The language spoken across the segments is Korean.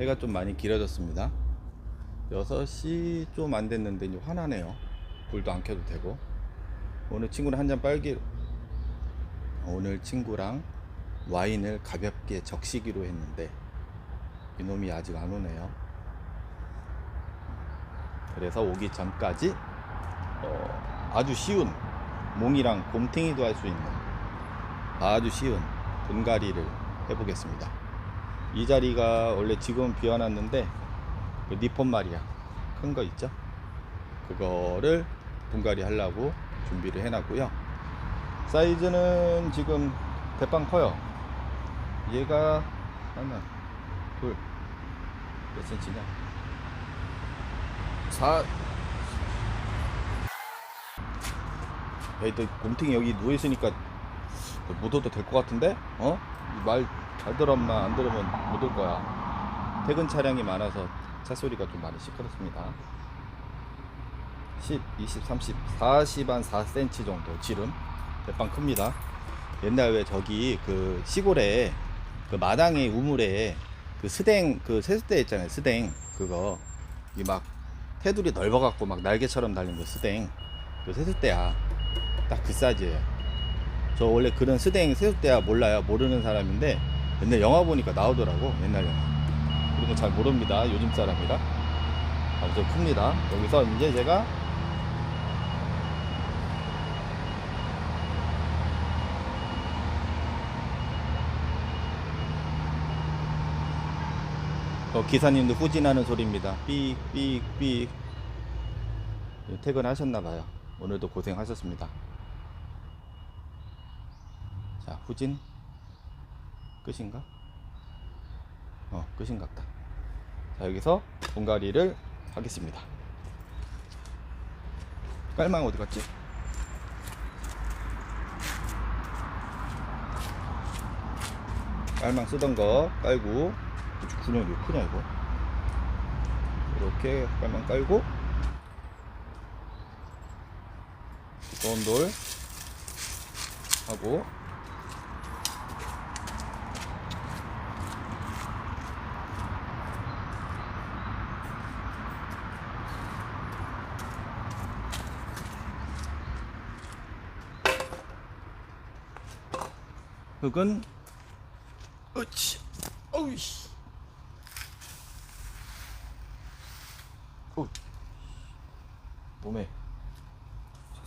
해가 좀 많이 길어졌습니다. 6시 좀 안 됐는데 이제 화나네요. 불도 안 켜도 되고. 오늘 친구랑 한 잔 빨기로 오늘 친구랑 와인을 가볍게 적시기로 했는데 이놈이 아직 안 오네요. 그래서 오기 전까지 어, 아주 쉬운 몽이랑 곰탱이도 할 수 있는 아주 쉬운 분갈이를 해보겠습니다. 이 자리가 원래 지금 비워놨는데 그 니폰 말이야 큰 거 있죠? 그거를 분갈이 하려고 준비를 해놨고요. 사이즈는 지금 대빵 커요. 얘가 하나, 둘, 몇 센치냐? 4 여기 또 곰탱이 여기 누워있으니까 못 와도 될 것 같은데? 어? 말 잘 들었나 안 들으면 못 올 거야. 퇴근 차량이 많아서 차 소리가 좀 많이 시끄럽습니다. 10, 20, 30, 40, 한 4cm 정도 지름. 대빵 큽니다. 옛날 왜 저기 그 시골에 그 마당에 우물에 그 스댕 그 세숫대 있잖아요. 스댕 그거 이 막 테두리 넓어갖고 막 날개처럼 달린 그 스댕 그 세숫대야. 딱 그 사이즈예요. 저 원래 그런 스댕 세숫대야 몰라요. 모르는 사람인데 옛날 영화 보니까 나오더라고. 옛날 영화. 그런 거 잘 모릅니다. 요즘 사람이라. 아무튼 큽니다. 여기서 이제 제가 어, 기사님도 후진하는 소리입니다. 삑삑삑. 퇴근하셨나봐요. 오늘도 고생하셨습니다. 자, 후진. 끝인가? 어, 끝인 것 같다. 자, 여기서 분갈이를 하겠습니다. 깔망 어디 갔지? 깔망 쓰던 거 깔고 구멍이 왜 크냐 이거 이렇게 깔망 깔고 두꺼운 돌 하고 흙은 으치 어이씨. 어. 몸에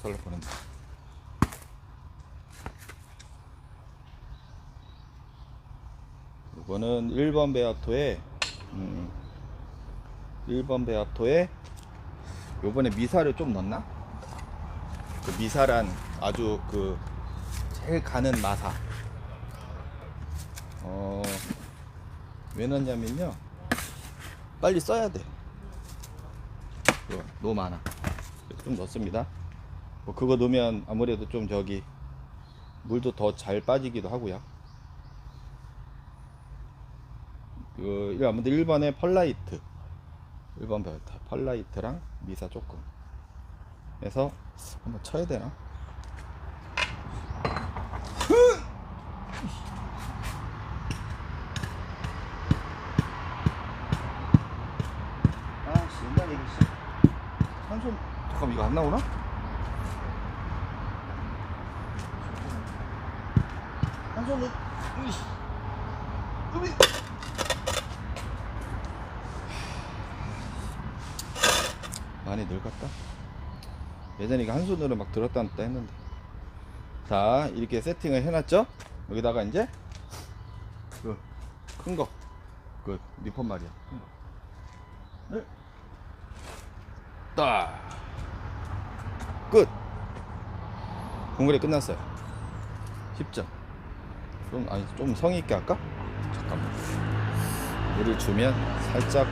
살살 뻔했네. 이거는 1번 베아토에 음, 1번 베아토에 요번에 미사를 좀 넣었나? 그 미사란 아주 그 제일 가는 마사 어, 왜 넣냐면요. 빨리 써야 돼. 너무 많아. 좀 넣습니다. 뭐 그거 넣으면 아무래도 좀 저기 물도 더 잘 빠지기도 하고요. 그 아무튼 1번에 펄라이트 1번 벨트 펄라이트랑 미사 조금 해서 한번 쳐야 되나? 아씨 옛날 얘기 씨 한손 잠깐 이거 안 나오나? 한 손은 으이씨 으이 많이 늙었다 예전에 이거 한 손으로 막 들었다 놨다 했는데 자 이렇게 세팅을 해놨죠 여기다가 이제 그 큰거 그 니폰 말이야 큰 거. 네. 딱. 끝. 공글이 끝났어요. 10점. 좀, 아니, 좀 성의 있게 할까? 잠깐만. 물을 주면 살짝,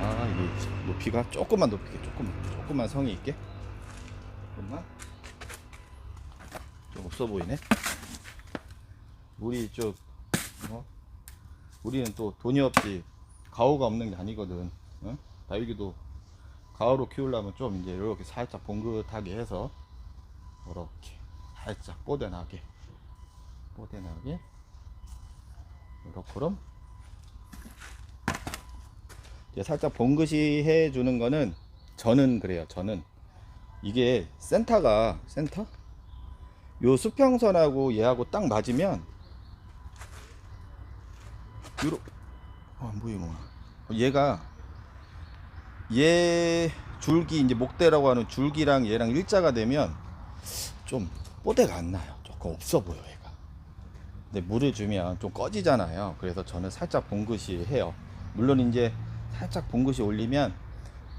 아, 이게 높이가 조금만 높이게, 조금만. 조금만 성의 있게. 조금만. 좀 없어 보이네. 물이 좀, 어? 우리는 또 돈이 없지 가오가 없는 게 아니거든. 어? 다육이도 가오로 키우려면 좀 이제 이렇게 살짝 봉긋하게 해서 이렇게 살짝 뽀대나게 뽀대나게 이렇게 이제 살짝 봉긋이 해주는 거는 저는 그래요. 저는 이게 센터가 센터? 요 수평선하고 얘하고 딱 맞으면 요로 아 뭐야 이거 얘가 얘 줄기 이제 목대라고 하는 줄기랑 얘랑 일자가 되면 좀 뽀대가 안 나요. 조금 없어 보여 얘가. 근데 물을 주면 좀 꺼지잖아요. 그래서 저는 살짝 봉긋이 해요. 물론 이제 살짝 봉긋이 올리면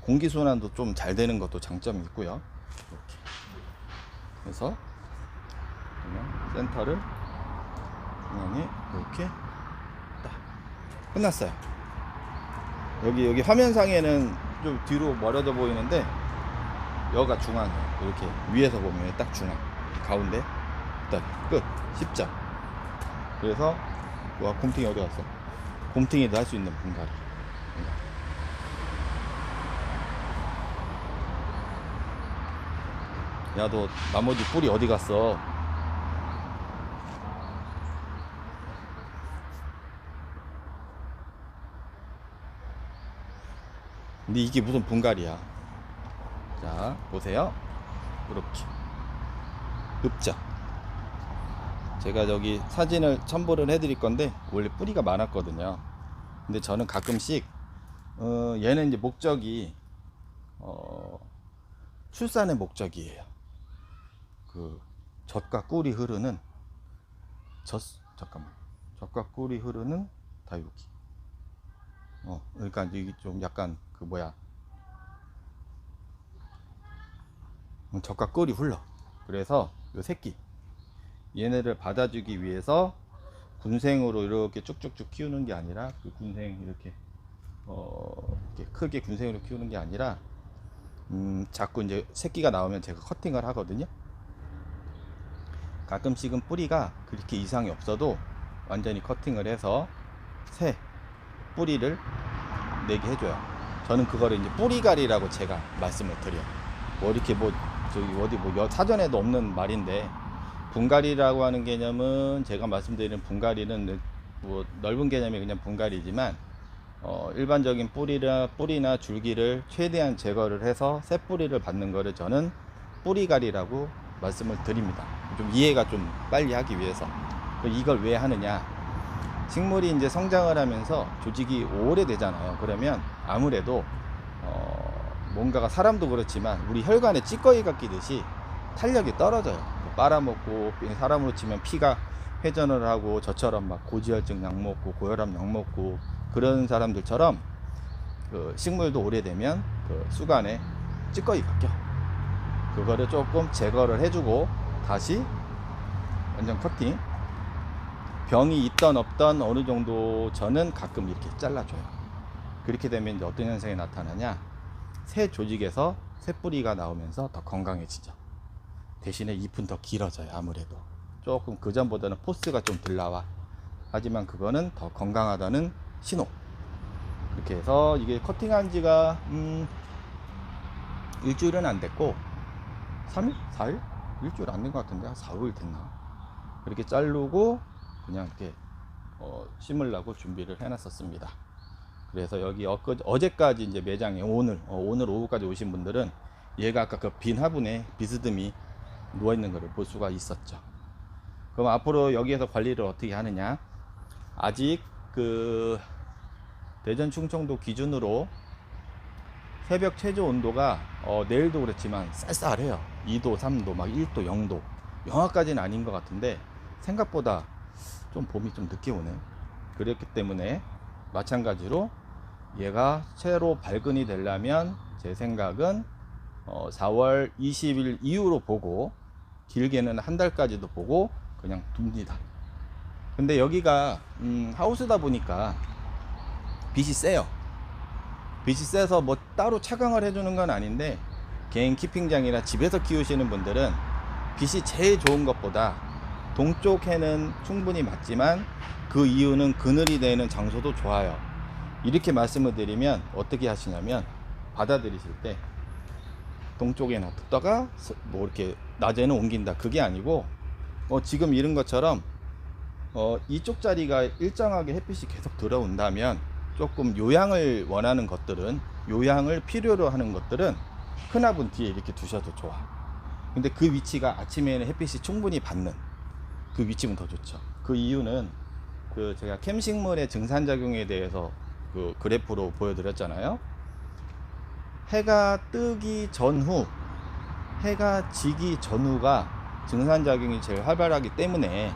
공기 순환도 좀 잘 되는 것도 장점이 있고요. 이렇게. 그래서 그냥 센터를 중앙에 이렇게 딱 끝났어요. 여기 여기 화면상에는 좀 뒤로 멀어져 보이는데 여가 중앙이에요. 이렇게 위에서 보면 딱 중앙 가운데 일단 끝 10점. 그래서 와 곰탱이 어디 갔어? 곰탱이도 할 수 있는 분갈이. 야너 나머지 뿌리 어디 갔어? 근데 이게 무슨 분갈이야? 자 보세요. 이렇게 읍자. 제가 저기 사진을 첨부를 해 드릴 건데 원래 뿌리가 많았거든요. 근데 저는 가끔씩 어, 얘는 이제 목적이 어, 출산의 목적이에요. 그 젖과 꿀이 흐르는 젖 잠깐만 젖과 꿀이 흐르는 다육이. 어 그러니까 이게 좀 약간 그 뭐야 음, 젖과 꿀이 흘러. 그래서 요 새끼 얘네를 받아주기 위해서 군생으로 이렇게 쭉쭉쭉 키우는 게 아니라 그 군생 이렇게 어 이렇게 크게 군생으로 키우는 게 아니라 음 자꾸 이제 새끼가 나오면 제가 커팅을 하거든요. 가끔씩은 뿌리가 그렇게 이상이 없어도 완전히 커팅을 해서 새 뿌리를 내게 해줘요. 저는 그거를 이제 뿌리갈이라고 제가 말씀을 드려요. 뭐 이렇게 뭐 저기 어디 뭐 여- 사전에도 없는 말인데 분갈이라고 하는 개념은 제가 말씀드리는 분갈이는 뭐 넓은 개념이 그냥 분갈이지만 어 일반적인 뿌리나 뿌리나 줄기를 최대한 제거를 해서 새 뿌리를 받는 거를 저는 뿌리갈이라고 말씀을 드립니다. 좀 이해가 좀 빨리 하기 위해서 이걸 왜 하느냐? 식물이 이제 성장을 하면서 조직이 오래되잖아요. 그러면 아무래도 어 뭔가가 사람도 그렇지만 우리 혈관에 찌꺼기가 끼듯이 탄력이 떨어져요. 뭐 빨아먹고 사람으로 치면 피가 회전을 하고 저처럼 막 고지혈증 약 먹고 고혈압 약 먹고 그런 사람들처럼 그 식물도 오래되면 그 수간에 찌꺼기가 껴. 그거를 조금 제거를 해주고 다시 완전 커팅. 병이 있던 없던 어느 정도 저는 가끔 이렇게 잘라줘요. 그렇게 되면 이제 어떤 현상이 나타나냐? 새 조직에서 새 뿌리가 나오면서 더 건강해지죠. 대신에 잎은 더 길어져요. 아무래도 조금 그 전보다는 포스가 좀 덜 나와. 하지만 그거는 더 건강하다는 신호. 이렇게 해서 이게 커팅한 지가 음, 일주일은 안 됐고 3일? 4일? 일주일 안 된 것 같은데 한 4, 5일 됐나? 그렇게 자르고 그냥 이렇게 어, 심으려고 준비를 해놨었습니다. 그래서 여기 어제까지 이제 매장에 오늘 어, 오늘 오후까지 오신 분들은 얘가 아까 그 빈 화분에 비스듬히 누워 있는 것을 볼 수가 있었죠. 그럼 앞으로 여기에서 관리를 어떻게 하느냐? 아직 그 대전 충청도 기준으로 새벽 최저 온도가 어, 내일도 그렇지만 쌀쌀해요. 2도, 3도, 막 1도, 0도. 영하까지는 아닌 것 같은데 생각보다 좀 봄이 좀 늦게 오네. 그렇기 때문에 마찬가지로 얘가 새로 발근이 되려면 제 생각은 어, 4월 20일 이후로 보고 길게는 한 달까지도 보고 그냥 둡니다. 근데 여기가 음, 하우스다 보니까 빛이 세요. 빛이 세서 뭐 따로 차광을 해주는 건 아닌데 개인 키핑장이나 집에서 키우시는 분들은 빛이 제일 좋은 것보다 동쪽 해는 충분히 맞지만 그 이유는 그늘이 되는 장소도 좋아요. 이렇게 말씀을 드리면 어떻게 하시냐면 받아들이실 때 동쪽에 놔뒀다가 뭐 이렇게 낮에는 옮긴다 그게 아니고 어 지금 이런 것처럼 어 이쪽 자리가 일정하게 햇빛이 계속 들어온다면 조금 요양을 원하는 것들은 요양을 필요로 하는 것들은 큰 화분 뒤에 이렇게 두셔도 좋아. 근데 그 위치가 아침에는 햇빛이 충분히 받는 그 위치면 더 좋죠. 그 이유는 그 제가 캠식물의 증산 작용에 대해서 그 그래프로 보여드렸잖아요. 해가 뜨기 전후, 해가 지기 전후가 증산 작용이 제일 활발하기 때문에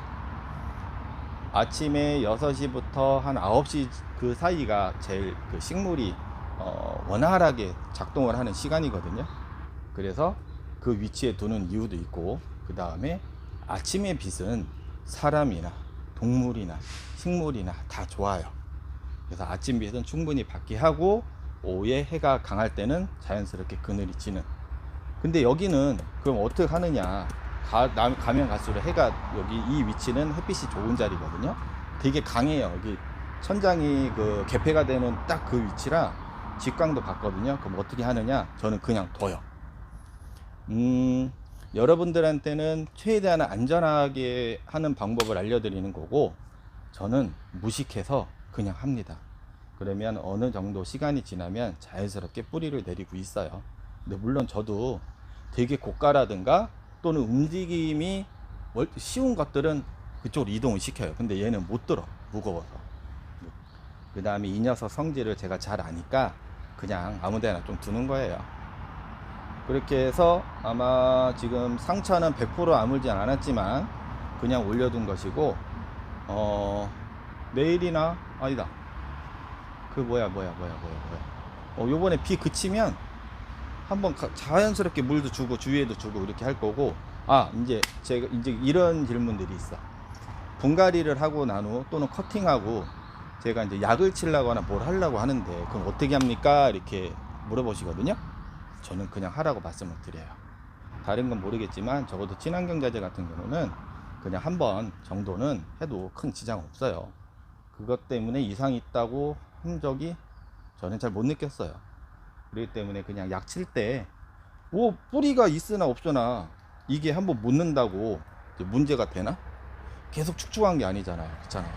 아침에 6시부터 한 9시 그 사이가 제일 그 식물이 어, 원활하게 작동을 하는 시간이거든요. 그래서 그 위치에 두는 이유도 있고, 그 다음에 아침의 빛은 사람이나 동물이나 식물이나 다 좋아요. 그래서 아침 빛은 충분히 받게 하고, 오후에 해가 강할 때는 자연스럽게 그늘이 지는. 근데 여기는 그럼 어떻게 하느냐. 가, 나- 가면 갈수록 해가 여기 이 위치는 햇빛이 좋은 자리거든요. 되게 강해요. 여기 천장이 그 개폐가 되는 딱 그 위치라 직광도 받거든요. 그럼 어떻게 하느냐? 저는 그냥 둬요. 음, 여러분들한테는 최대한 안전하게 하는 방법을 알려드리는 거고, 저는 무식해서 그냥 합니다. 그러면 어느 정도 시간이 지나면 자연스럽게 뿌리를 내리고 있어요. 근데 물론 저도 되게 고가라든가 또는 움직임이 월- 쉬운 것들은 그쪽으로 이동을 시켜요. 근데 얘는 못 들어. 무거워서. 그 다음에 이 녀석 성질을 제가 잘 아니까 그냥 아무 데나 좀 두는 거예요. 그렇게 해서 아마 지금 상처는 100% 아물진 않았지만 그냥 올려둔 것이고, 어, 내일이나, 아니다. 그 뭐야, 뭐야, 뭐야, 뭐야, 뭐야. 어, 요번에 비 그치면 한번 가- 자연스럽게 물도 주고 주위에도 주고 이렇게 할 거고, 아, 이제 제가 이제 이런 질문들이 있어. 분갈이를 하고 난 후 또는 커팅하고 제가 이제 약을 치려거나 뭘 하려고 하는데 그럼 어떻게 합니까? 이렇게 물어보시거든요. 저는 그냥 하라고 말씀을 드려요. 다른 건 모르겠지만 적어도 친환경 자재 같은 경우는 그냥 한 번 정도는 해도 큰 지장 없어요. 그것 때문에 이상이 있다고 한 적이 저는 잘 못 느꼈어요. 그렇기 때문에 그냥 약 칠 때, 뭐, 뿌리가 있으나 없으나 이게 한번 묻는다고 문제가 되나? 계속 축축한 게 아니잖아요. 그렇잖아요.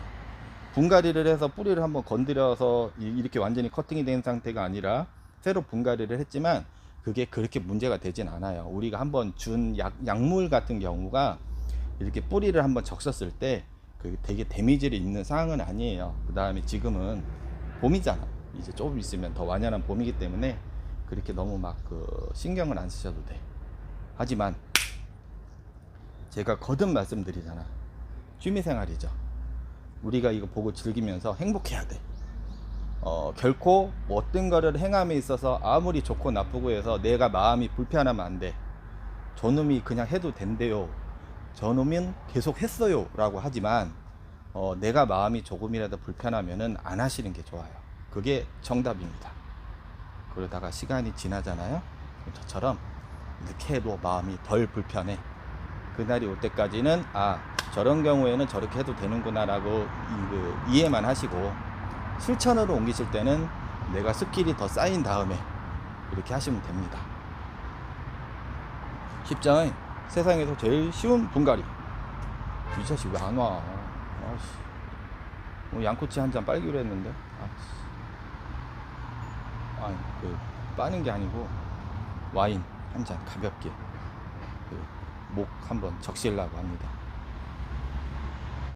분갈이를 해서 뿌리를 한번 건드려서 이- 이렇게 완전히 커팅이 된 상태가 아니라 새로 분갈이를 했지만 그게 그렇게 문제가 되진 않아요. 우리가 한번 준 약, 약물 같은 경우가 이렇게 뿌리를 한번 적셨을 때 그게 되게 데미지를 입는 상황은 아니에요. 그 다음에 지금은 봄이잖아. 이제 조금 있으면 더 완연한 봄이기 때문에 그렇게 너무 막 그 신경을 안 쓰셔도 돼. 하지만 제가 거듭 말씀드리잖아. 취미생활이죠. 우리가 이거 보고 즐기면서 행복해야 돼. 어, 결코 뭐 어떤 거를 행함에 있어서 아무리 좋고 나쁘고 해서 내가 마음이 불편하면 안 돼. 저놈이 그냥 해도 된대요. 저놈은 계속 했어요. 라고 하지만, 어, 내가 마음이 조금이라도 불편하면은 안 하시는 게 좋아요. 그게 정답입니다. 그러다가 시간이 지나잖아요. 저처럼 이렇게 해도 마음이 덜 불편해. 그날이 올 때까지는 아 저런 경우에는 저렇게 해도 되는구나라고 이, 그, 이해만 하시고 실천으로 옮기실 때는 내가 스킬이 더 쌓인 다음에 이렇게 하시면 됩니다. 쉽죠? 세상에서 제일 쉬운 분갈이. 이 자식 왜 안 와? 아씨. 뭐 양꼬치 한 잔 빨기로 했는데. 아씨. 아니 그 빠는 게 아니고 와인 한 잔 가볍게 그 목 한번 적시려고 합니다.